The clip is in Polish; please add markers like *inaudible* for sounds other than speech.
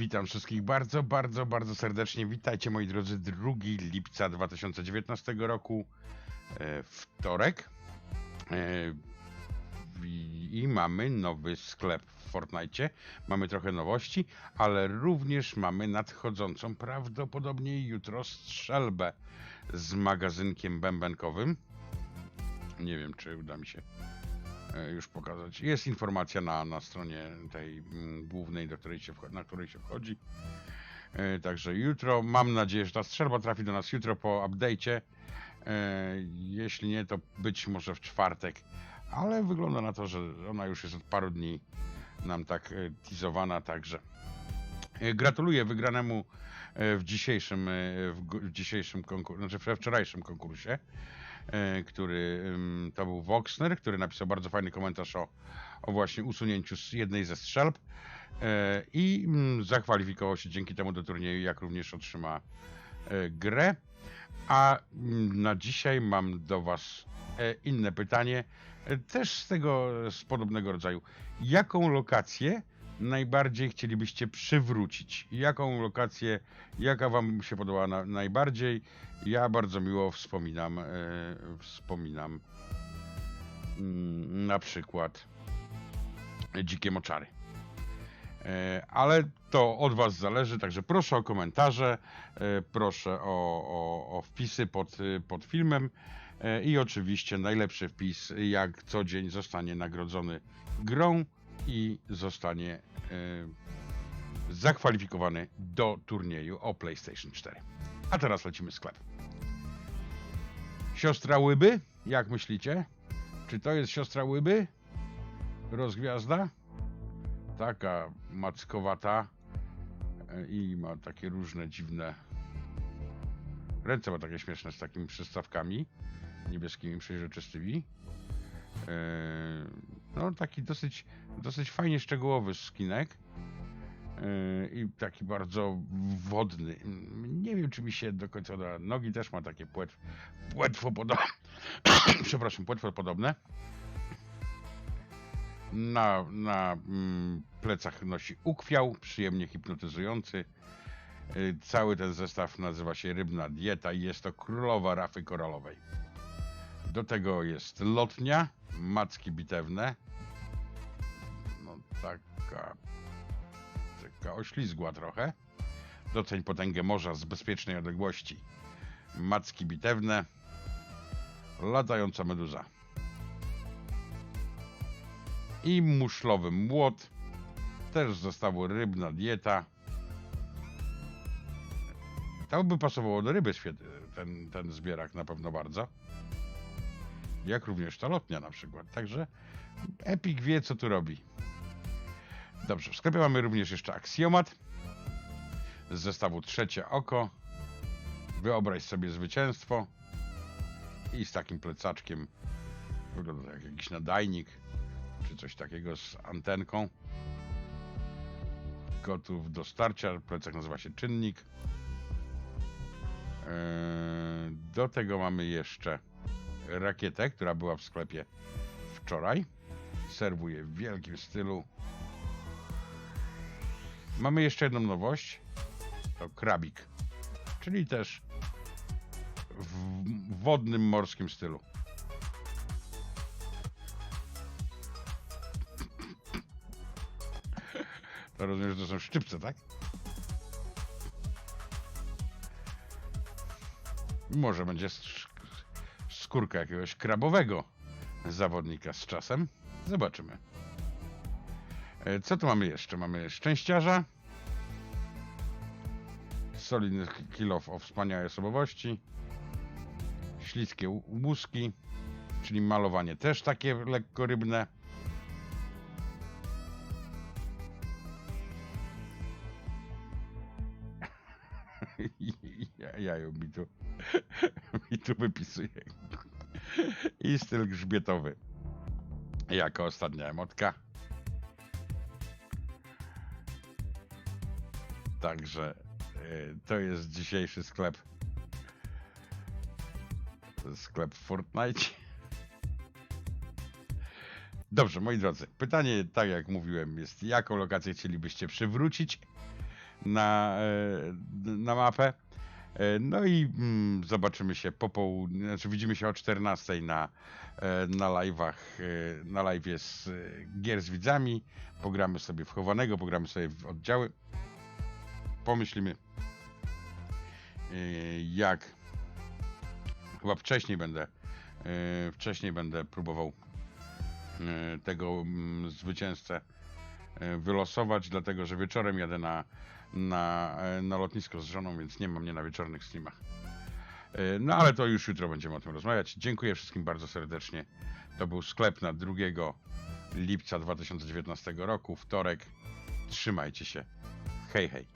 Witam wszystkich bardzo, bardzo, bardzo serdecznie. Witajcie moi drodzy, 2 lipca 2019 roku, e, wtorek. E, i, I mamy nowy sklep w Fortnite. Mamy trochę nowości, ale również mamy nadchodzącą prawdopodobnie jutro strzelbę z magazynkiem bębenkowym. Nie wiem, czy uda mi się już pokazać. Jest informacja na, na stronie tej mm, głównej, do której się, na której się wchodzi. E, Także jutro, mam nadzieję, że ta strzelba trafi do nas jutro po update'cie. E, Jeśli nie, to być może w czwartek. Ale wygląda na to, że ona już jest od paru dni nam tak e, teasowana, także e, gratuluję wygranemu e, w dzisiejszym, e, w dzisiejszym konkursie, znaczy we wczorajszym konkursie, e, który ym, to był Voxner, który napisał bardzo fajny komentarz o, o właśnie usunięciu jednej ze strzelb e, i mm, zakwalifikował się dzięki temu do turnieju, jak również otrzyma e, grę. A mm, na dzisiaj mam do Was e, inne pytanie, e, też z tego, z podobnego rodzaju. Jaką lokację najbardziej chcielibyście przywrócić? Jaką lokację, jaka Wam się podobała na, najbardziej? Ja bardzo miło wspominam, e, wspominam mm, na przykład Dzikie Moczary. E, Ale to od Was zależy, także proszę o komentarze, e, proszę o, o, o wpisy pod, pod filmem e, i oczywiście najlepszy wpis, jak co dzień, zostanie nagrodzony grą i zostanie e, zakwalifikowany do turnieju o PlayStation 4. A teraz lecimy sklep. Siostra Łyby, jak myślicie? Czy to jest siostra Łyby? Rozgwiazda? taka mackowata e, i ma takie różne dziwne ręce ma takie śmieszne z takimi przystawkami niebieskimi, przejrzystymi. E, No taki dosyć, dosyć fajnie szczegółowy skinek E, i taki bardzo wodny. Nie wiem, czy mi się do końca uda. Nogi też ma takie płetw, płetwo podobne. *coughs* Przepraszam, płetwo podobne. Na, na mm, plecach nosi ukwiał, przyjemnie hipnotyzujący. Y, Cały ten zestaw nazywa się Rybna Dieta i jest to królowa rafy koralowej. Do tego jest lotnia, macki bitewne. No taka, taka oślizgła trochę. Doceń potęgę morza z bezpiecznej odległości. Macki bitewne. Latająca meduza i muszlowy młot. Też z zestawu rybna dieta. To by pasowało do ryby ten, ten zbierak na pewno bardzo. Jak również ta lotnia na przykład. Także Epic wie co tu robi. Dobrze, w sklepie mamy również jeszcze aksjomat z zestawu trzecie oko. Wyobraź sobie zwycięstwo. I z takim plecaczkiem. Wygląda jak jakiś nadajnik czy coś takiego z antenką. Gotów do starcia. Plecak nazywa się czynnik. Eee, Do tego mamy jeszcze rakietę, która była w sklepie wczoraj. Serwuje w wielkim stylu. Mamy jeszcze jedną nowość. To krabik. Czyli też w wodnym, morskim stylu. To rozumiem, że to są szczypce, tak? Może będzie sz- skórka jakiegoś krabowego zawodnika z czasem. Zobaczymy. E, Co tu mamy jeszcze? Mamy szczęściarza. Solidny kilof o wspaniałej osobowości. Śliskie łuski, czyli malowanie też takie lekko rybne. *laughs* Ja, jajo mi tu, *laughs* mi tu wypisuje. *laughs* I styl grzbietowy. Jako ostatnia emotka. Także y, to jest dzisiejszy sklep. Sklep Fortnite. Dobrze, moi drodzy. Pytanie, tak jak mówiłem, jest jaką lokację chcielibyście przywrócić? na, e, na mapę. E, No i mm, zobaczymy się po południu, znaczy widzimy się o 14 na, e, na live'ach, e, na live'ie z gier z widzami. Pogramy sobie w chowanego, pogramy sobie w oddziały. Pomyślimy, jak chyba wcześniej będę, wcześniej będę próbował tego mm, zwycięzcę wylosować, dlatego że wieczorem jadę na, na, e, na lotnisko z żoną, więc nie mam mnie na wieczornych streamach. E, No ale to już jutro będziemy o tym rozmawiać. Dziękuję wszystkim bardzo serdecznie. To był sklep na 2 lipca 2019 roku, wtorek. Trzymajcie się. Hej, hej.